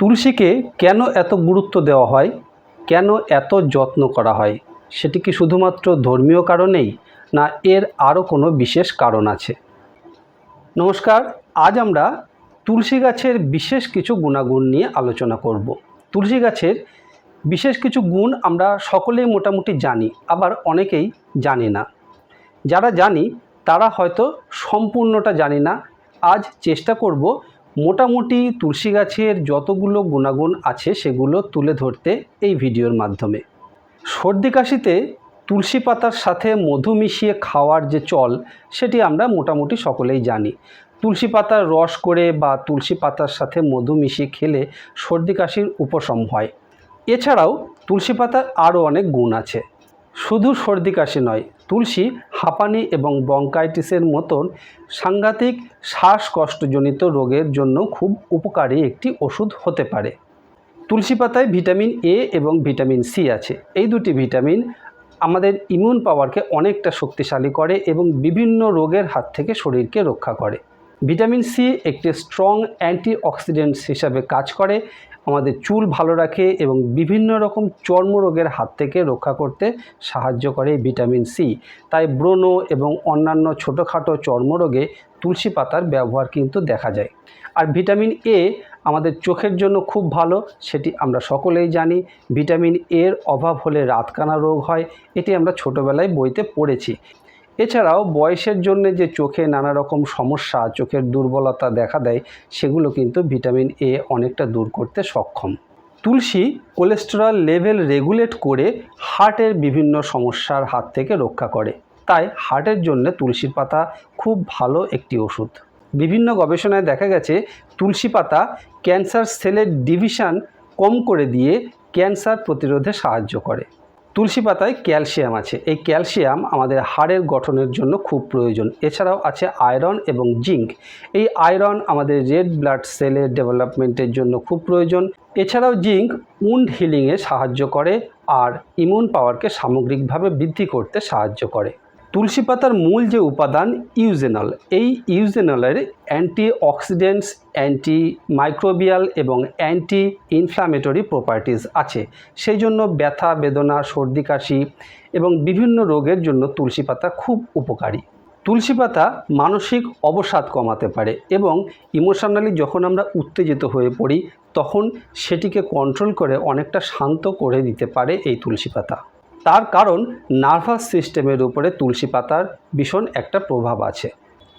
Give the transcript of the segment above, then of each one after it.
তুলসীকে কেন এত গুরুত্ব দেওয়া হয়? কেন এত যত্ন করা হয়? সেটি কি শুধুমাত্র ধর্মীয় কারণেই, না এর আরও কোনো বিশেষ কারণ আছে? নমস্কার, আজ আমরা তুলসী গাছের বিশেষ কিছু গুণাগুণ নিয়ে আলোচনা করব। তুলসী গাছের বিশেষ কিছু গুণ আমরা সকলেই মোটামুটি জানি, আবার অনেকেই জানি না। যারা জানি, তারা হয়তো সম্পূর্ণটা জানি না। আজ চেষ্টা করব মোটামুটি তুলসী গাছের যতগুলো গুণাগুণ আছে সেগুলো তুলে ধরতে এই ভিডিওর মাধ্যমে। সর্দি কাশিতে তুলসী পাতার সাথে মধু মিশিয়ে খাওয়ার যে চল, সেটি আমরা মোটামুটি সকলেই জানি। তুলসী পাতার রস করে বা তুলসী পাতার সাথে মধু মিশিয়ে খেলে সর্দি কাশির উপশম হয়। এছাড়াও তুলসী পাতার আরও অনেক গুণ আছে। শুধু সর্দি কাশি নয়, তুলসী, হাঁপানি এবং ব্রঙ্কাইটিসের মতন সাংঘাতিক শ্বাসকষ্টজনিত রোগের জন্য খুব উপকারী একটি ওষুধ হতে পারে। তুলসী পাতায় ভিটামিন এ এবং ভিটামিন সি আছে। এই দুটি ভিটামিন আমাদের ইমিউন পাওয়ারকে অনেকটা শক্তিশালী করে এবং বিভিন্ন রোগের হাত থেকে শরীরকে রক্ষা করে। ভিটামিন সি একটি স্ট্রং অ্যান্টিঅক্সিডেন্টস হিসাবে কাজ করে। আমাদের চুল ভালো রাখে এবং বিভিন্ন রকম চর্মরোগের হাত থেকে রক্ষা করতে সাহায্য করে ভিটামিন সি। তাই ব্রণ এবং অন্যান্য ছোটোখাটো চর্মরোগে তুলসী পাতার ব্যবহার কিন্তু দেখা যায়। আর ভিটামিন এ আমাদের চোখের জন্য খুব ভালো, সেটি আমরা সকলেই জানি। ভিটামিন এর অভাব হলে রাতকানা রোগ হয়, এটি আমরা ছোটোবেলায় বইতে পড়েছি। এছাড়াও বয়সের জন্য যে চোখে নানা রকম সমস্যা, চোখের দুর্বলতা দেখা দেয়, সেগুলো কিন্তু ভিটামিন এ অনেকটা দূর করতে সক্ষম। তুলসী কোলেস্টেরল লেভেল রেগুলেট করে হার্টের বিভিন্ন সমস্যার হাত থেকে রক্ষা করে। তাই হার্টের জন্য তুলসীর পাতা খুব ভালো একটি ওষুধ। বিভিন্ন গবেষণায় দেখা গেছে, তুলসী পাতা ক্যান্সার সেলের ডিভিশন কম করে দিয়ে ক্যান্সার প্রতিরোধে সাহায্য করে। তুলসী পাতায় ক্যালসিয়াম আছে। এই ক্যালসিয়াম আমাদের হাড়ের গঠনের জন্য খুব প্রয়োজন। এছাড়াও আছে আয়রন এবং জিঙ্ক। এই আয়রন আমাদের রেড ব্লাড সেলের ডেভেলপমেন্টের জন্য খুব প্রয়োজন। এছাড়াও জিঙ্ক উন্ড হিলিংয়ে সাহায্য করে আর ইমিউন পাওয়ারকে সামগ্রিকভাবে বৃদ্ধি করতে সাহায্য করে। তুলসী পাতার মূল যে উপাদান ইউজেনল, এই ইউজেনলের অ্যান্টি অক্সিডেন্টস অ্যান্টি মাইক্রোবিয়াল এবং অ্যান্টি ইনফ্ল্যামেটরি প্রপার্টিজ আছে। সেই জন্য ব্যথা, বেদনা, সর্দি, কাশি এবং বিভিন্ন রোগের জন্য তুলসী পাতা খুব উপকারী। তুলসী পাতা মানসিক অবসাদ কমাতে পারে এবং ইমোশনালি যখন আমরা উত্তেজিত হয়ে পড়ি, তখন সেটিকে কন্ট্রোল করে অনেকটা শান্ত করে দিতে পারে এই তুলসী পাতা। তার কারণ নার্ভাস সিস্টেমের উপরে তুলসী পাতার ভীষণ একটা প্রভাব আছে।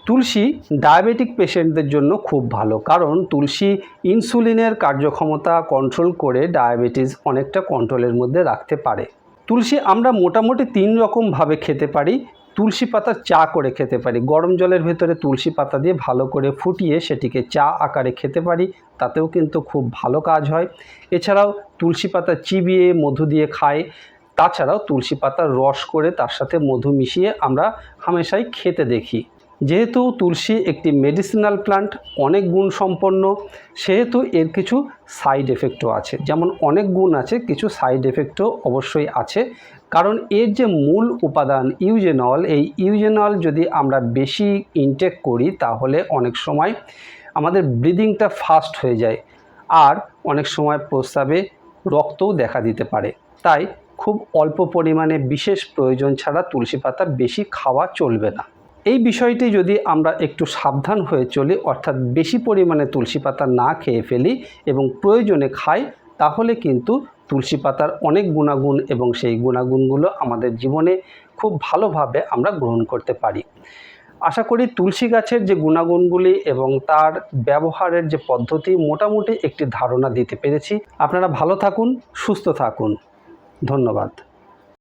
তুলসী ডায়াবেটিক পেশেন্টদের জন্য খুব ভালো, কারণ তুলসী ইনসুলিনের কার্যক্ষমতা কন্ট্রোল করে ডায়াবেটিস অনেকটা কন্ট্রোলের মধ্যে রাখতে পারে। তুলসী আমরা মোটামুটি তিন রকমভাবে খেতে পারি। তুলসী পাতা চা করে খেতে পারি। গরম জলের ভেতরে তুলসী পাতা দিয়ে ভালো করে ফুটিয়ে সেটিকে চা আকারে খেতে পারি, তাতেও কিন্তু খুব ভালো কাজ হয়। এছাড়াও তুলসী পাতা চিবিয়ে মধু দিয়ে খায়। তাছাড়াও তুলসী পাতার রস করে তার সাথে মধু মিশিয়ে আমরা হামেশাই খেতে দেখি। যেহেতু তুলসী একটি মেডিসিনাল প্লান্ট অনেক গুণ সম্পন্ন, সেহেতু এর কিছু সাইড এফেক্টও আছে। যেমন অনেক গুণ আছে, কিছু সাইড এফেক্টও অবশ্যই আছে। কারণ এর যে মূল উপাদান ইউজেনল এই ইউজেনল যদি আমরা বেশি ইনটেক করি, তাহলে অনেক সময় আমাদের ব্রিদিংটা ফাস্ট হয়ে যায়। আর অনেক সময় প্রস্রাবে রক্তও দেখা দিতে পারে। তাই খুব অল্প পরিমাণে বিশেষ প্রয়োজন ছাড়া তুলসী পাতা বেশি খাওয়া চলবে না। এই বিষয়টি যদি আমরা একটু সাবধান হয়ে চলি, অর্থাৎ বেশি পরিমাণে তুলসী পাতা না খেয়ে ফেলি এবং প্রয়োজনে খাই, তাহলে কিন্তু তুলসী পাতার অনেক গুণাগুণ এবং সেই গুণাগুণগুলো আমাদের জীবনে খুব ভালোভাবে আমরা গ্রহণ করতে পারি। আশা করি তুলসী গাছের যে গুণাগুণগুলি এবং তার ব্যবহারের যে পদ্ধতি মোটামুটি একটি ধারণা দিতে পেরেছি। আপনারা ভালো থাকুন, সুস্থ থাকুন। ধন্যবাদ।